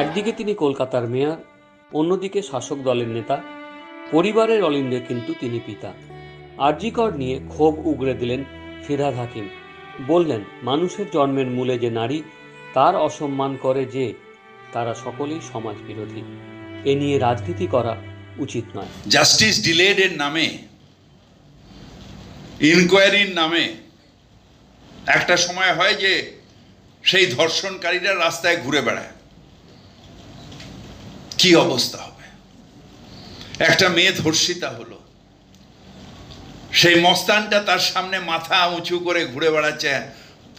একদিকে তিনি কলকাতার মেয়র, অন্যদিকে শাসক দলের নেতা, পরিবারের অলিন্দে কিন্তু তিনি পিতা। আরজিকর নিয়ে ক্ষোভ উগরে দিলেন ফিরহাদ হাকিম। বললেন, মানুষের জন্মের মূলে যে নারী, তার অসম্মান করে যে, তারা সকলেই সমাজ বিরোধী এ নিয়ে রাজনীতি করা উচিত নয়। জাস্টিস ডিলেড এর নামে, ইনকোয়ারির নামে একটা সময় হয় যে সেই ধর্ষণকারীরা রাস্তায় ঘুরে বেড়ায়। কি অবস্থা হবে? একটা মেয়ে ধর্ষিতা হলো। সেই মস্তানটা তার সামনে মাথা উঁচু করে ঘুরে বেড়াচ্ছে,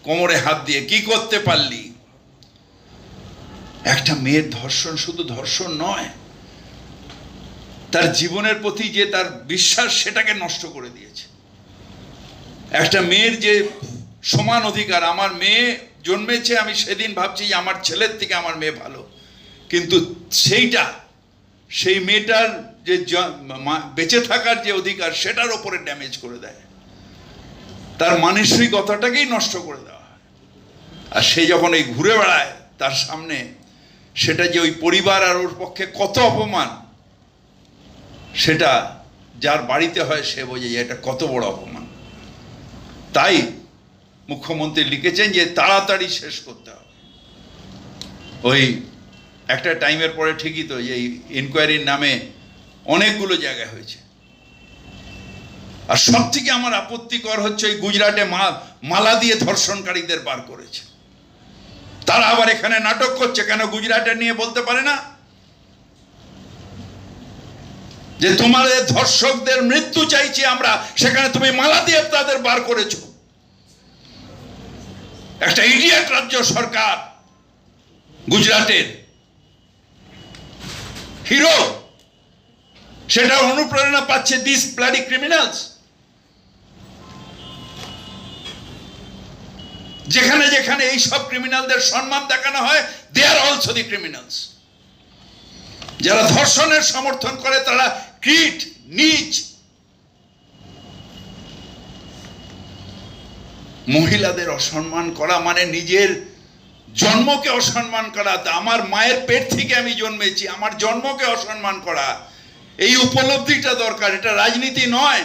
কোমরে হাত দিয়ে। কি করতে পারলি? একটা মেয়ের ধর্ষণ শুধু ধর্ষণ নয়, তার জীবনের প্রতি যে তার বিশ্বাস সেটাকে নষ্ট করে দিয়েছে। একটা মেয়ের যে সমান অধিকার, আমার মেয়ে জন্মেছে, আমি সেদিন ভাবছি আমার ছেলের থেকে আমার মেয়ে ভালো। কিন্তু সেইটা, সেই মেয়েটার যে বেঁচে থাকার যে অধিকার, সেটার ওপরে ড্যামেজ করে দেয়। তার মানসিকতাটাকেই নষ্ট করে দেওয়া হয়। আর সে যখন এই ঘুরে বেড়ায় তার সামনে, সেটা যে ওই পরিবার আর ওর পক্ষে কত অপমান, সেটা যার বাড়িতে হয় সে বোঝে যে এটা কত বড় অপমান। তাই মুখ্যমন্ত্রী লিখেছেন যে তাড়াতাড়ি শেষ করতে হবে। ওই একটা টাইমের পরে ঠিকই তো এই ইনকোয়ারির নামে অনেকগুলো জায়গায় হয়েছে। আর সব থেকে আমার আপত্তিকর হচ্ছে ওই গুজরাটে মালা দিয়ে ধর্ষণকারীদের বার করেছে। তারা আবার এখানে নাটক করছে, কেন গুজরাটে নিয়ে বলতে পারে না? যে তোমাদের ধর্ষকদের মৃত্যু চাইছি আমরা, সেখানে তুমি মালা দিয়ে তাদের বার করেছ। একটা ইডিয়েট রাজ্য সরকার গুজরাটের হিরো সেটা অনুপ্রেরণা পাচ্ছে দিস ব্লাডি ক্রিমিনালস যেখানে যেখানে এই সব ক্রিমিনালদের সম্মান দেখানো হয় দে আর অলসো দি ক্রিমিনালস যারা ধর্ষণের সমর্থন করে, তারা কীট নিচ। মহিলাদের অসম্মান করা মানে নিজের জন্মকে অসম্মান করা আমার মায়ের পেট থেকে আমি জন্মেছি, আমার জন্মকে অসম্মান করা, এই উপলব্ধিটা দরকার, এটা রাজনীতি নয়।